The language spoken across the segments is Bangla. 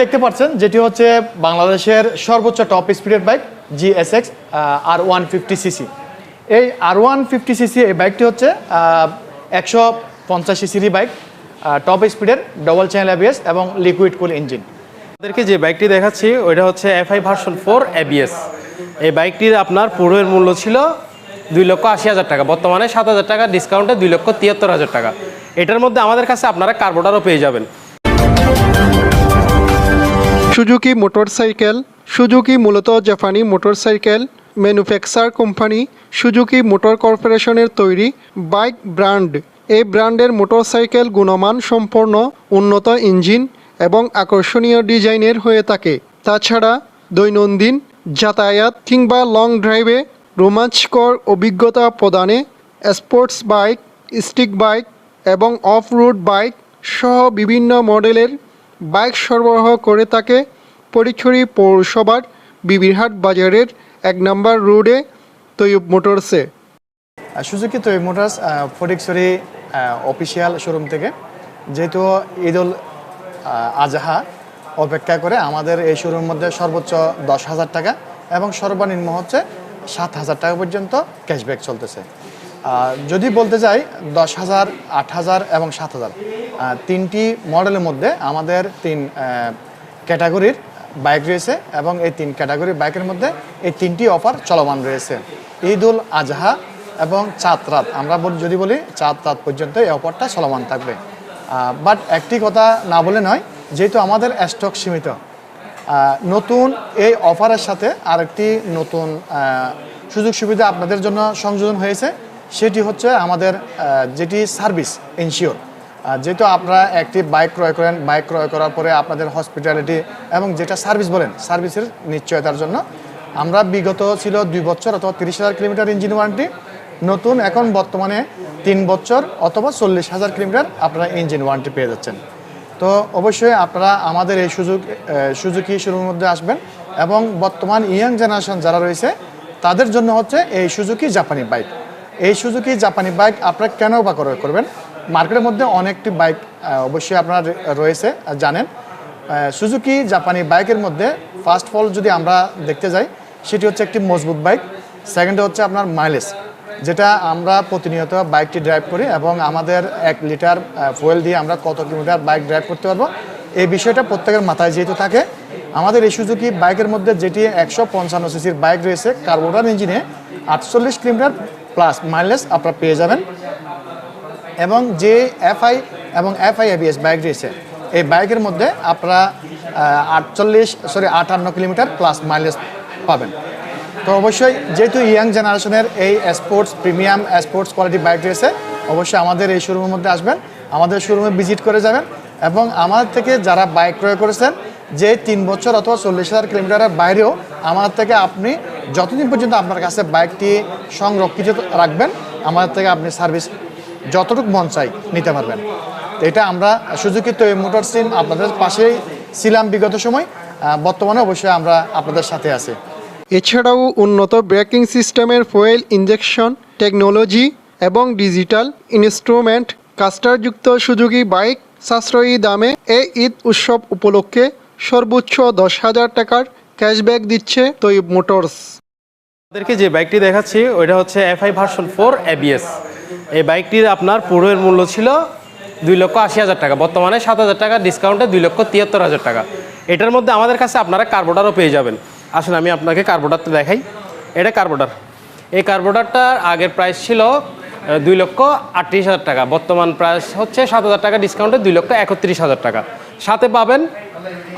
দেখতে পাচ্ছেন, যেটি হচ্ছে বাংলাদেশের সর্বোচ্চ টপ স্পিডের bike GSX R one fifty CC এই আর ওয়ান ফিফটি সিসি এই বাইকটি হচ্ছে একশো পঞ্চাশ সিসির বাইক টপ স্পিডের ডবল চ্যানেল অ্যাবিএস এবং লিকুইড কুল ইঞ্জিন আপনাদেরকে যে বাইকটি দেখাচ্ছি, ওইটা হচ্ছে এফআই ভার্সন ফোর এবিএস এই বাইকটির আপনার পুরোর মূল্য ছিল দুই লক্ষ আশি হাজার টাকা। বর্তমানে সাত হাজার টাকা ডিসকাউন্টে দুই লক্ষ তিয়াত্তর হাজার টাকা। এটার মধ্যে আমাদের কাছে আপনারা কার্বোটারও পেয়ে যাবেন। সুজুকি মোটরসাইকেল সুজুকি মূলত জাপানি motorcycle manufacture company Suzuki motor কর্পোরেশনের তৈরি বাইক ব্র্যান্ড এই ব্র্যান্ডের মোটরসাইকেল গুণমান সম্পন্ন উন্নত ইঞ্জিন এবং আকর্ষণীয় ডিজাইনের হয়ে থাকে। তাছাড়া দৈনন্দিন যাতায়াত কিংবা লং ড্রাইভে রোমাঞ্চকর অভিজ্ঞতা প্রদানে স্পোর্টস বাইক স্টিক বাইক এবং অফ রোড বাইক সহ বিভিন্ন মডেলের বাইক সরবরাহ করে থাকে। পরিচুরি পৌরসভার বিবিরহাট বাজারের এক নম্বর রোডে তৈয়ব মোটরসে। সুজুকি তো মোটরস ফটিকছড়ি অফিসিয়াল শোরুম থেকে। যেহেতু ঈদ উল আজহা অপেক্ষা করে, আমাদের এই শোরুমের মধ্যে সর্বোচ্চ দশ হাজার টাকা এবং সর্বনিম্ন হচ্ছে সাত হাজার টাকা পর্যন্ত ক্যাশব্যাক চলতেছে। যদি বলতে যাই, দশ হাজার, আট হাজার এবং সাত হাজার। তিনটি মডেলের মধ্যে আমাদের তিন ক্যাটাগরির বাইক রয়েছে এবং এই তিন ক্যাটাগরি বাইকের মধ্যে এই তিনটি অফার চলমান রয়েছে। ঈদ উল আজহা এবং চাঁদ রাত। আমরা যদি বলি চাঁদ রাত পর্যন্ত এই অফারটা চলমান থাকবে। বাট একটি কথা না বলে নয়, যেহেতু আমাদের স্টক সীমিত নতুন এই অফারের সাথে আরেকটি নতুন সুযোগ সুবিধা আপনাদের জন্য সংযোজন হয়েছে। সেটি হচ্ছে আমাদের যেটি সার্ভিস, ইনশিওর। যেহেতু আপনারা একটি বাইক ক্রয় করেন বাইক ক্রয় করার পরে আপনাদের হসপিটালিটি এবং যেটা সার্ভিস বলেন সার্ভিসের নিশ্চয়তার জন্য, আমরা বিগত ছিল দুই বছর অথবা তিরিশ হাজার কিলোমিটার ইঞ্জিন ওয়ারেন্টি নতুন এখন বর্তমানে তিন বছর অথবা চল্লিশ হাজার কিলোমিটার আপনারা ইঞ্জিন ওয়ারেন্টি পেয়ে যাচ্ছেন। তো অবশ্যই আপনারা আমাদের এই সুযোগ সুযোগী শুরুর মধ্যে আসবেন এবং বর্তমান ইয়াং জেনারেশন যারা রয়েছে, তাদের জন্য হচ্ছে এই সুজুকি জাপানি বাইক এই সুজুকি জাপানি বাইক আপনারা কেন বা ক্রয় করবেন? মার্কেটের মধ্যে অনেকটি বাইক অবশ্যই আপনার রয়েছে জানেন। সুজুকি জাপানি বাইকের মধ্যে ফার্স্ট ফল যদি আমরা দেখতে যাই, সেটি হচ্ছে একটি মজবুত বাইক। সেকেন্ডে হচ্ছে আপনার মাইলেজ যেটা আমরা প্রতিনিয়ত বাইকটি ড্রাইভ করি এবং আমাদের এক লিটার ফুয়েল দিয়ে আমরা কত কিলোমিটার বাইক ড্রাইভ করতে পারব। এই বিষয়টা প্রত্যেকের মাথায় যেহেতু থাকে, আমাদের এই সুজুকি বাইকের মধ্যে যেটি একশো পঞ্চান্ন সিসির বাইক রয়েছে কার্বোটার ইঞ্জিনে আটচল্লিশ কিলোমিটার প্লাস মাইলেজ আপনারা পেয়ে যাবেন। এবং যে এফআই এবং এফআই এবিএস বাইক রয়েছে, এই বাইকের মধ্যে আপনারা আটচল্লিশ সরি আটান্ন কিলোমিটার প্লাস মাইলেজ পাবেন। তো অবশ্যই যেহেতু ইয়াং জেনারেশনের এই sports premium sports quality bike রয়েছে, অবশ্যই আমাদের এই শোরুমের মধ্যে আসবেন, আমাদের শোরুমে ভিজিট করে যাবেন এবং আমার থেকে যারা বাইক ক্রয় করেছেন, যে তিন বছর অথবা চল্লিশ হাজার কিলোমিটারের বাইরেও আমার থেকে আপনি যতদিন পর্যন্ত আপনার কাছে বাইকটি সংরক্ষিত রাখবেন আমাদের থেকে আপনি সার্ভিস যতটুকু মন চাই নিতে পারবেন। এটা আমরা সুযোগী তো মোটর সিম আপনাদের পাশেই ছিলাম বিগত সময় বর্তমানে অবশ্যই আমরা আপনাদের সাথে আছি। এছাড়াও উন্নত ব্রেকিং সিস্টেমের ফুয়েল ইঞ্জেকশন টেকনোলজি এবং ডিজিটাল ইনস্ট্রুমেন্ট কাস্টারযুক্ত সুযোগী বাইক সাশ্রয়ী দামে এই ঈদ উৎসব উপলক্ষে সর্বোচ্চ দশ হাজার টাকার ক্যাশব্যাক দিচ্ছে তৈব মোটরস। আপনাদেরকে যে বাইকটি দেখাচ্ছি ওইটা হচ্ছে এফআই ভার্সন ফোর এবিএস এই বাইকটির আপনার পুরোর মূল্য ছিল দুই লক্ষ আশি হাজার টাকা। বর্তমানে সাত হাজার টাকা ডিসকাউন্টে দুই লক্ষ তিয়াত্তর হাজার টাকা। এটার মধ্যে আমাদের কাছে আপনারা কার্বোটারও পেয়ে যাবেন। আসুন আমি আপনাকে কার্বোটারটা দেখাই। এটা কার্বোটার এই কার্বোটারটার আগের প্রাইস ছিল দুই লক্ষ আটত্রিশ হাজার টাকা। বর্তমান প্রাইস হচ্ছে সাত হাজার টাকা ডিসকাউন্টে দুই লক্ষ একত্রিশ হাজার টাকা। সাথে পাবেন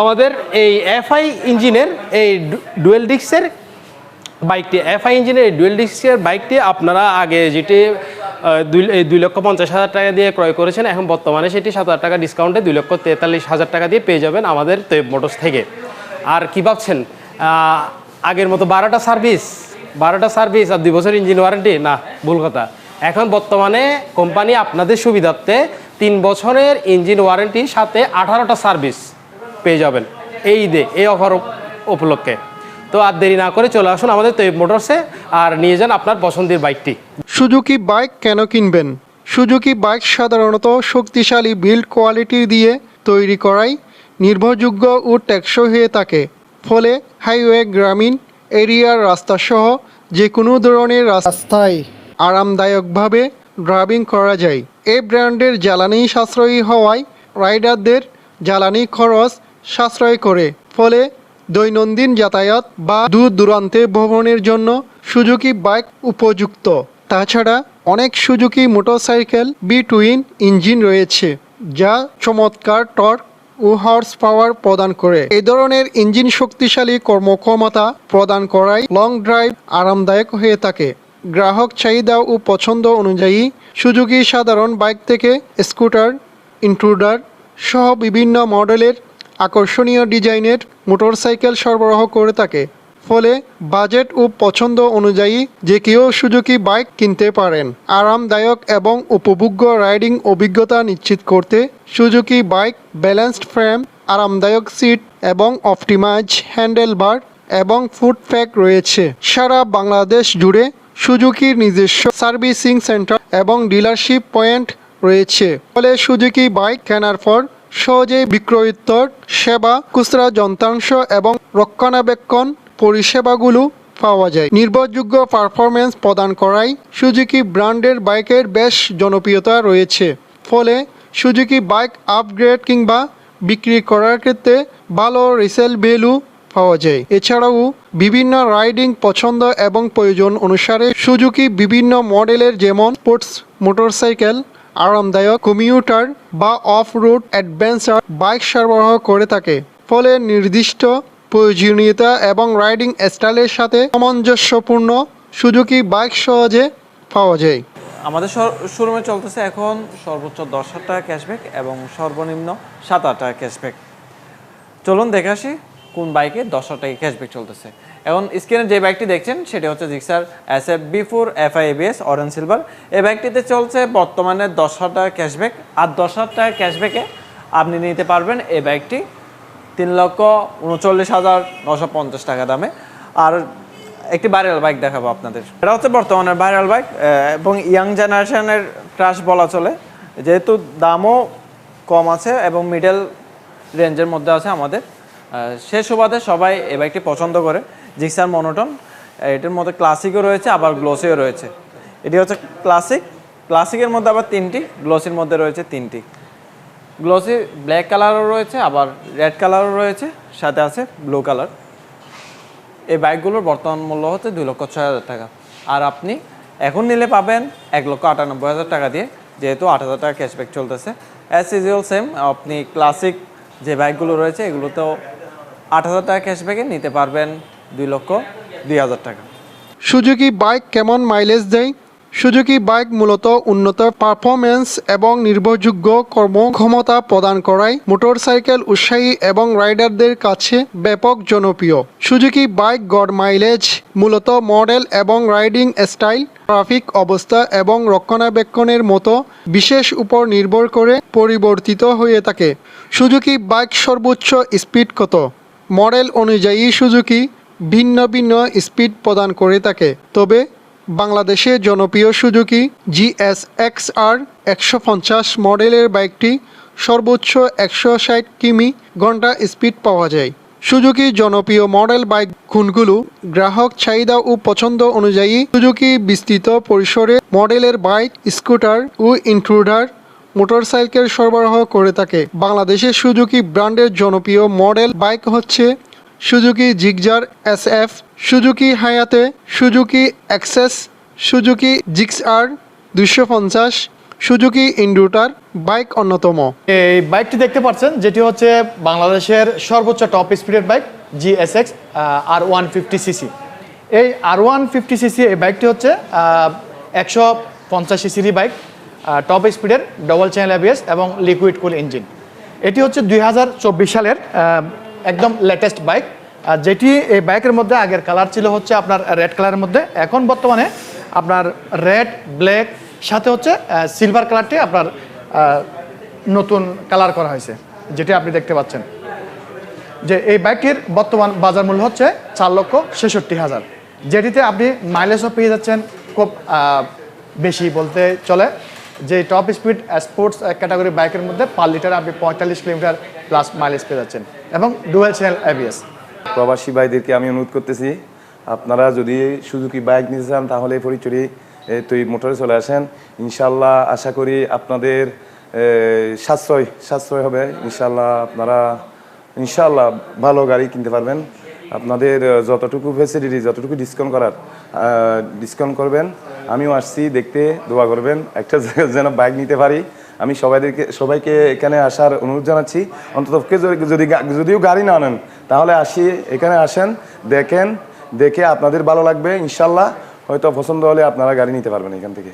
আমাদের এই এফআই ইঞ্জিনের এই ডুয়েল ডিক্সের বাইকটি। এফআই ইঞ্জিনের এই ডুয়েল ডিস্কের বাইকটি আপনারা আগে যেটি দুই দুই লক্ষ পঞ্চাশ হাজার টাকা দিয়ে ক্রয় করেছেন। এখন বর্তমানে সেটি সাত হাজার টাকা ডিসকাউন্টে দুই লক্ষ তেতাল্লিশ হাজার টাকা দিয়ে পেয়ে যাবেন আমাদের তেব মোটরস থেকে। আর কি ভাবছেন? আগের মতো বারোটা সার্ভিস বারোটা সার্ভিস আর দুই বছর ইঞ্জিন ওয়ারেন্টি না, ভুল কথা। এখন বর্তমানে কোম্পানি আপনাদের সুবিধার্থে তিন বছরের ইঞ্জিন ওয়ারেন্টি সাথে আঠারোটা সার্ভিস পেয়ে যাবেন এই ঈদে, এই অফার উপলক্ষে। তো আর দেরি না করে চলে আসুন আমাদের তৈব মোটরসে আর নিয়ে যান আপনার পছন্দের বাইকটি সুজুকি বাইক কেন কিনবেন? সুজুকি বাইক সাধারণত শক্তিশালী বিল্ড কোয়ালিটি দিয়ে তৈরি করাই নির্ভরযোগ্য ও টেকসই হয়ে থাকে। ফলে হাইওয়ে, গ্রামীণ এরিয়ার রাস্তাসহ যে কোনো ধরনের রাস্তায় আরামদায়কভাবে ড্রাইভিং করা যায়। এই ব্র্যান্ডের জ্বালানি সাশ্রয়ী হওয়ায় রাইডারদের জ্বালানি খরচ সাশ্রয় করে। ফলে দৈনন্দিন যাতায়াত বা দূর দূরান্তে ভ্রমণের জন্য সুজুকি বাইক উপযুক্ত। তাছাড়া অনেক Suzuki motorcycle V twin engine রয়েছে, যা চমৎকার টর্ক ও হর্স পাওয়ার প্রদান করে। এই ধরনের ইঞ্জিন শক্তিশালী কর্মক্ষমতা প্রদান করায় লং ড্রাইভ আরামদায়ক হয়ে থাকে। গ্রাহক চাহিদা ও পছন্দ অনুযায়ী সুজুকি সাধারণ বাইক থেকে স্কুটার ইন্ট্রুডার সহ বিভিন্ন মডেলের আকর্ষণীয় ডিজাইনের মোটরসাইকেল সরবরাহ করে থাকে। ফলে বাজেট ও পছন্দ অনুযায়ী যে কেউ সুজুকি বাইক কিনতে পারেন। আরামদায়ক এবং উপভোগ্য রাইডিং অভিজ্ঞতা নিশ্চিত করতে সুজুকি বাইক, ব্যালেন্সড ফ্রেম, আরামদায়ক সিট এবং অপটিমাইজ হ্যান্ডেলবার এবং ফুড প্যাক রয়েছে। সারা বাংলাদেশ জুড়ে সুজুকির নিজস্ব সার্ভিসিং সেন্টার এবং ডিলারশিপ পয়েন্ট রয়েছে। ফলে সুজুকি বাইক কেনার পর সহজেই বিক্রয়োত্তর সেবা, খুচরা যন্ত্রাংশ এবং রক্ষণাবেক্ষণ পরিষেবাগুলো পাওয়া যায়। নির্ভরযোগ্য পারফরমেন্স প্রদান করায় সুজুকি ব্র্যান্ডের বাইকের বেশ জনপ্রিয়তা রয়েছে। ফলে সুজুকি বাইক আপগ্রেড কিংবা বিক্রি করার ক্ষেত্রে ভালো রিসেল ভ্যালু পাওয়া যায়। এছাড়াও বিভিন্ন রাইডিং পছন্দ এবং প্রয়োজন অনুসারে সুজুকি বিভিন্ন মডেলের যেমন স্পোর্টস মোটরসাইকেল আরামদায়ক কমিউটার বা অফ রোড অ্যাডভেঞ্চার বাইক সরবরাহ করে থাকে। ফলে নির্দিষ্ট প্রয়োজনীয়তা এবং রাইডিং স্টাইলের সাথে সামঞ্জস্যপূর্ণ সুজুকি বাইক সহজে পাওয়া যায়। আমাদের শোরুমে চলতেছে এখন সর্বোচ্চ দশ হাজার টাকা ক্যাশব্যাক এবং সর্বনিম্ন সাত হাজার টাকা ক্যাশব্যাক চলুন দেখে আসি কোন বাইকে দশ হাজার টাকা ক্যাশব্যাক চলতেছে। এখন স্ক্রিনে যে বাইকটি দেখছেন, সেটি হচ্ছে Gixxer S F B four F I ABS orange silver এই বাইকটিতে চলছে বর্তমানে দশ হাজার টাকা ক্যাশব্যাক আর দশ হাজার টাকা ক্যাশব্যাকে আপনি নিতে পারবেন এই বাইকটি তিন লক্ষ উনচল্লিশ হাজার নশো পঞ্চাশ টাকা দামে। আর একটি ভাইরাল বাইক দেখাবো আপনাদের। এটা হচ্ছে বর্তমানের ভাইরাল বাইক এবং ইয়াং জেনারেশনের ক্রাশ বলা চলে। যেহেতু দামও কম আছে এবং মিডল রেঞ্জের মধ্যে আছে আমাদের। সে সুবাদে সবাই এই বাইকটি পছন্দ করে। জিক্সার মনোটন এটির মধ্যে ক্লাসিকও রয়েছে, আবার গ্লোসিও রয়েছে। এটি হচ্ছে ক্লাসিক ক্লাসিকের মধ্যে আবার তিনটি গ্লোসির মধ্যে রয়েছে তিনটি। গ্লোসি ব্ল্যাক কালারও রয়েছে, আবার রেড কালারও রয়েছে, সাথে আছে ব্লু কালার। এই বাইকগুলোর বর্তমান মূল্য হচ্ছে দুই লক্ষ ছয় হাজার টাকা। আর আপনি এখন নিলে পাবেন এক লক্ষ আটানব্বই হাজার টাকা দিয়ে, যেহেতু আট হাজার টাকা ক্যাশব্যাক চলতেছে। অ্যাজ ইউজুয়াল সেম আপনি ক্লাসিক যে বাইকগুলো রয়েছে, এগুলোতেও আট হাজার টাকা ক্যাশব্যাকে নিতে পারবেন দুই লক্ষ দুই হাজার টাকা। সুজুকি বাইক কেমন মাইলেজ দেয়? সুজুকি বাইক মূলত উন্নত পারফরমেন্স এবং নির্ভরযোগ্য কর্মক্ষমতা প্রদান করায় মোটরসাইকেল উৎসাহী এবং রাইডারদের কাছে ব্যাপক জনপ্রিয়। সুজুকি বাইক গড় মাইলেজ মূলত মডেল এবং রাইডিং স্টাইল ট্রাফিক অবস্থা এবং রক্ষণাবেক্ষণের মতো বিশেষ উপর নির্ভর করে পরিবর্তিত হয়ে থাকে। সুজুকি বাইক সর্বোচ্চ স্পিড কত? মডেল অনুযায়ী সুজুকি ভিন্ন ভিন্ন স্পিড প্রদান করে থাকে। তবে বাংলাদেশে জনপ্রিয় সুজুকি জিএস এক্স আর একশো পঞ্চাশ মডেলের বাইকটি সর্বোচ্চ একশো ষাট কিমি ঘণ্টা স্পিড পাওয়া যায়। সুজুকি জনপ্রিয় মডেল বাইক গুণগুলো গ্রাহক চাহিদা ও পছন্দ অনুযায়ী সুজুকি বিস্তৃত পরিসরে মডেলের বাইক, স্কুটার ও ইন্ট্রুডার, মোটরসাইকেল সরবরাহ করে থাকে। বাংলাদেশের সুজুকি ব্র্যান্ডের জনপ্রিয় মডেল বাইক হচ্ছে Suzuki Gixxer S F Suzuki Hayate, Suzuki Access Suzuki Gixxer দুশো পঞ্চাশ, সুজুকি ইন্ডুটার বাইক অন্যতম। এই বাইকটি দেখতে পাচ্ছেন, যেটি হচ্ছে বাংলাদেশের সর্বোচ্চ টপ স্পিডের bike G S X R one fifty CC. এই আর ওয়ান ফিফটি সিসি, এই বাইকটি হচ্ছে একশো পঞ্চাশ সিসির বাইক টপ স্পিডের, ডবল চ্যানেল এবিএস এবং লিকুইড কুল ইঞ্জিন। এটি হচ্ছে দুই হাজার চব্বিশ সালের একদম লেটেস্ট বাইক আর যেটি এই বাইকের মধ্যে আগের কালার ছিল হচ্ছে আপনার রেড কালারের মধ্যে। এখন বর্তমানে আপনার রেড ব্ল্যাক সাথে হচ্ছে সিলভার কালারটি আপনার নতুন কালার করা হয়েছে, যেটি আপনি দেখতে পাচ্ছেন। যে এই বাইকটির বর্তমান বাজার মূল্য হচ্ছে চার লক্ষ ছেষট্টি হাজার। যেটিতে আপনি মাইলেজও পেয়ে যাচ্ছেন খুব বেশি বলতে চলে। যে টপ স্পিড স্পোর্টস ক্যাটাগরি বাইকের মধ্যে পার লিটার আপনি পঁয়তাল্লিশ কিলোমিটার প্লাস মাইলেজ পেয়ে যাচ্ছেন। এবং ডুয়েল চ্যানেল এবিএস প্রবাসী ভাইদেরকে আমি অনুরোধ করতেছি, আপনারা যদি সুজুকি বাইক নিতে চান, তাহলে ফরিচুরি তুই মোটরে চলে আসেন। ইনশাল্লাহ আশা করি আপনাদের সাশ্রয় সাশ্রয় হবে। ইনশাল্লাহ আপনারা ইনশাল্লাহ ভালো গাড়ি কিনতে পারবেন। আপনাদের যতটুকু ফেসিলিটি যতটুকু ডিসকাউন্ট করার ডিসকাউন্ট করবেন। আমিও আসছি, দেখতে দোয়া করবেন। একটা যেন বাইক নিতে পারি। আমি সবাইদেরকে, সবাইকে এখানে আসার অনুরোধ জানাচ্ছি। অন্তত যদি যদিও গাড়ি না আনেন, তাহলে আসি, এখানে আসেন, দেখেন, দেখে আপনাদের ভালো লাগবে, ইনশাল্লাহ। হয়তো পছন্দ হলে আপনারা গাড়ি নিতে পারবেন এখান থেকে।